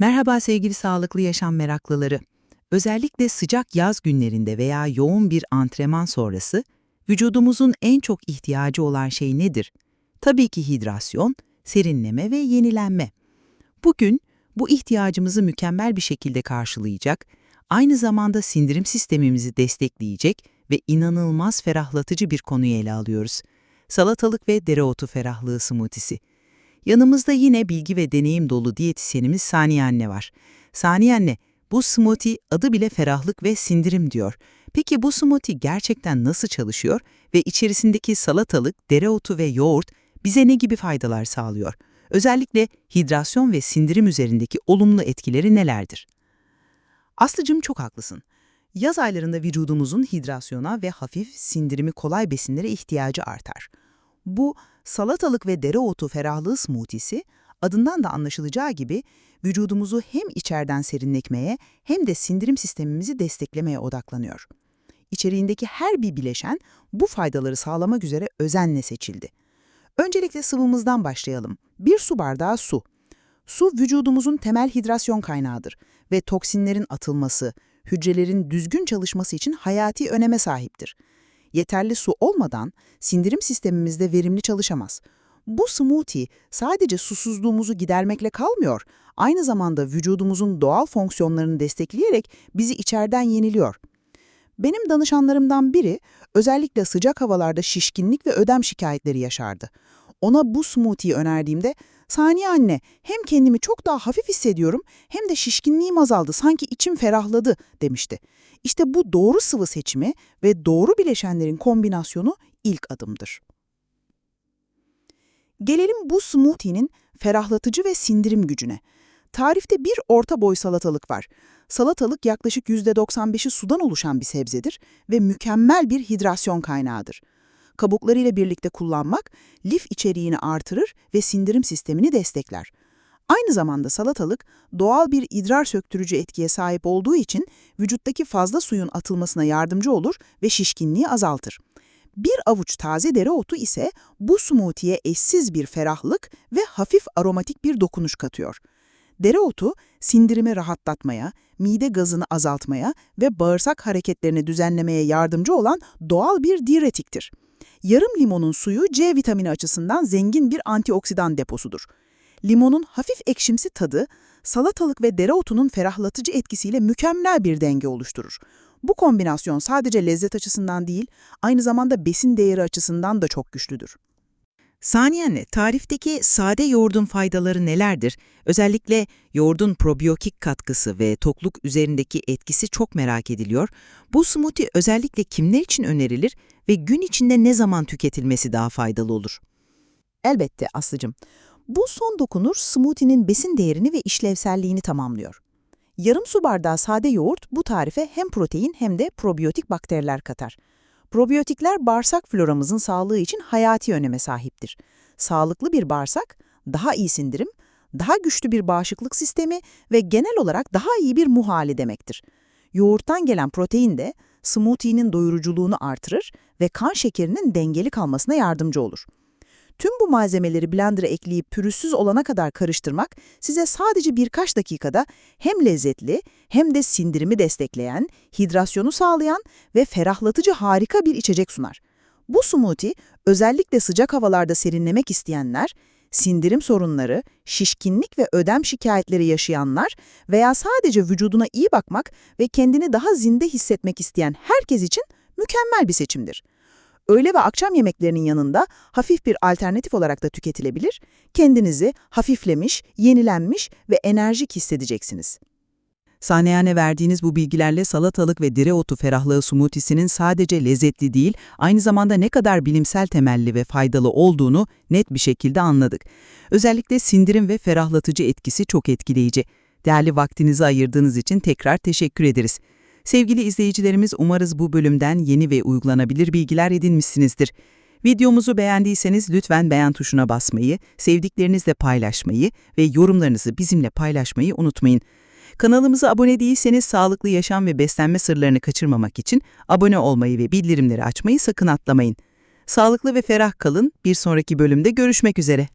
Merhaba sevgili sağlıklı yaşam meraklıları. Özellikle sıcak yaz günlerinde veya yoğun bir antrenman sonrası vücudumuzun en çok ihtiyacı olan şey nedir? Tabii ki hidrasyon, serinleme ve yenilenme. Bugün bu ihtiyacımızı mükemmel bir şekilde karşılayacak, aynı zamanda sindirim sistemimizi destekleyecek ve inanılmaz ferahlatıcı bir konuyu ele alıyoruz. Salatalık ve dereotu ferahlığı smoothie'si. Yanımızda yine bilgi ve deneyim dolu diyetisyenimiz Saniye Anne var. Saniye Anne, bu smoothie adı bile ferahlık ve sindirim diyor. Peki bu smoothie gerçekten nasıl çalışıyor ve içerisindeki salatalık, dereotu ve yoğurt bize ne gibi faydalar sağlıyor? Özellikle hidrasyon ve sindirim üzerindeki olumlu etkileri nelerdir? Aslıcığım çok haklısın. Yaz aylarında vücudumuzun hidrasyona ve hafif sindirimi kolay besinlere ihtiyacı artar. Bu salatalık ve dereotu ferahlığı smoothie'si adından da anlaşılacağı gibi vücudumuzu hem içeriden serinletmeye hem de sindirim sistemimizi desteklemeye odaklanıyor. İçeriğindeki her bir bileşen bu faydaları sağlamak üzere özenle seçildi. Öncelikle sıvımızdan başlayalım. Bir su bardağı su. Su vücudumuzun temel hidrasyon kaynağıdır ve toksinlerin atılması, hücrelerin düzgün çalışması için hayati öneme sahiptir. Yeterli su olmadan sindirim sistemimizde verimli çalışamaz. Bu smoothie sadece susuzluğumuzu gidermekle kalmıyor, aynı zamanda vücudumuzun doğal fonksiyonlarını destekleyerek bizi içeriden yeniliyor. Benim danışanlarımdan biri özellikle sıcak havalarda şişkinlik ve ödem şikayetleri yaşardı. Ona bu smoothie'yi önerdiğimde, Saniye anne hem kendimi çok daha hafif hissediyorum hem de şişkinliğim azaldı, sanki içim ferahladı demişti. İşte bu doğru sıvı seçimi ve doğru bileşenlerin kombinasyonu ilk adımdır. Gelelim bu smoothie'nin ferahlatıcı ve sindirim gücüne. Tarifte bir orta boy salatalık var. Salatalık yaklaşık %95'i sudan oluşan bir sebzedir ve mükemmel bir hidrasyon kaynağıdır. Kabuklarıyla birlikte kullanmak lif içeriğini artırır ve sindirim sistemini destekler. Aynı zamanda salatalık doğal bir idrar söktürücü etkiye sahip olduğu için vücuttaki fazla suyun atılmasına yardımcı olur ve şişkinliği azaltır. Bir avuç taze dereotu ise bu smoothie'ye eşsiz bir ferahlık ve hafif aromatik bir dokunuş katıyor. Dereotu sindirimi rahatlatmaya, mide gazını azaltmaya ve bağırsak hareketlerini düzenlemeye yardımcı olan doğal bir diüretiktir. Yarım limonun suyu C vitamini açısından zengin bir antioksidan deposudur. Limonun hafif ekşimsi tadı, salatalık ve dereotunun ferahlatıcı etkisiyle mükemmel bir denge oluşturur. Bu kombinasyon sadece lezzet açısından değil, aynı zamanda besin değeri açısından da çok güçlüdür. Saniye anne, tarifteki sade yoğurdun faydaları nelerdir? Özellikle yoğurdun probiyotik katkısı ve tokluk üzerindeki etkisi çok merak ediliyor. Bu smoothie özellikle kimler için önerilir ve gün içinde ne zaman tüketilmesi daha faydalı olur? Elbette Aslı'cım. Bu son dokunur smoothie'nin besin değerini ve işlevselliğini tamamlıyor. Yarım su bardağı sade yoğurt bu tarife hem protein hem de probiyotik bakteriler katar. Probiyotikler bağırsak floramızın sağlığı için hayati öneme sahiptir. Sağlıklı bir bağırsak, daha iyi sindirim, daha güçlü bir bağışıklık sistemi ve genel olarak daha iyi bir muh hali demektir. Yoğurttan gelen protein de smoothie'nin doyuruculuğunu artırır ve kan şekerinin dengeli kalmasına yardımcı olur. Tüm bu malzemeleri blender'a ekleyip pürüzsüz olana kadar karıştırmak size sadece birkaç dakikada hem lezzetli hem de sindirimi destekleyen, hidrasyonu sağlayan ve ferahlatıcı harika bir içecek sunar. Bu smoothie özellikle sıcak havalarda serinlemek isteyenler, sindirim sorunları, şişkinlik ve ödem şikayetleri yaşayanlar veya sadece vücuduna iyi bakmak ve kendini daha zinde hissetmek isteyen herkes için mükemmel bir seçimdir. Öğle ve akşam yemeklerinin yanında hafif bir alternatif olarak da tüketilebilir, kendinizi hafiflemiş, yenilenmiş ve enerjik hissedeceksiniz. Sahneyane verdiğiniz bu bilgilerle salatalık ve dereotu ferahlığı smoothie'sinin sadece lezzetli değil, aynı zamanda ne kadar bilimsel temelli ve faydalı olduğunu net bir şekilde anladık. Özellikle sindirim ve ferahlatıcı etkisi çok etkileyici. Değerli vaktinizi ayırdığınız için tekrar teşekkür ederiz. Sevgili izleyicilerimiz umarız bu bölümden yeni ve uygulanabilir bilgiler edinmişsinizdir. Videomuzu beğendiyseniz lütfen beğen tuşuna basmayı, sevdiklerinizle paylaşmayı ve yorumlarınızı bizimle paylaşmayı unutmayın. Kanalımıza abone değilseniz sağlıklı yaşam ve beslenme sırlarını kaçırmamak için abone olmayı ve bildirimleri açmayı sakın atlamayın. Sağlıklı ve ferah kalın, bir sonraki bölümde görüşmek üzere.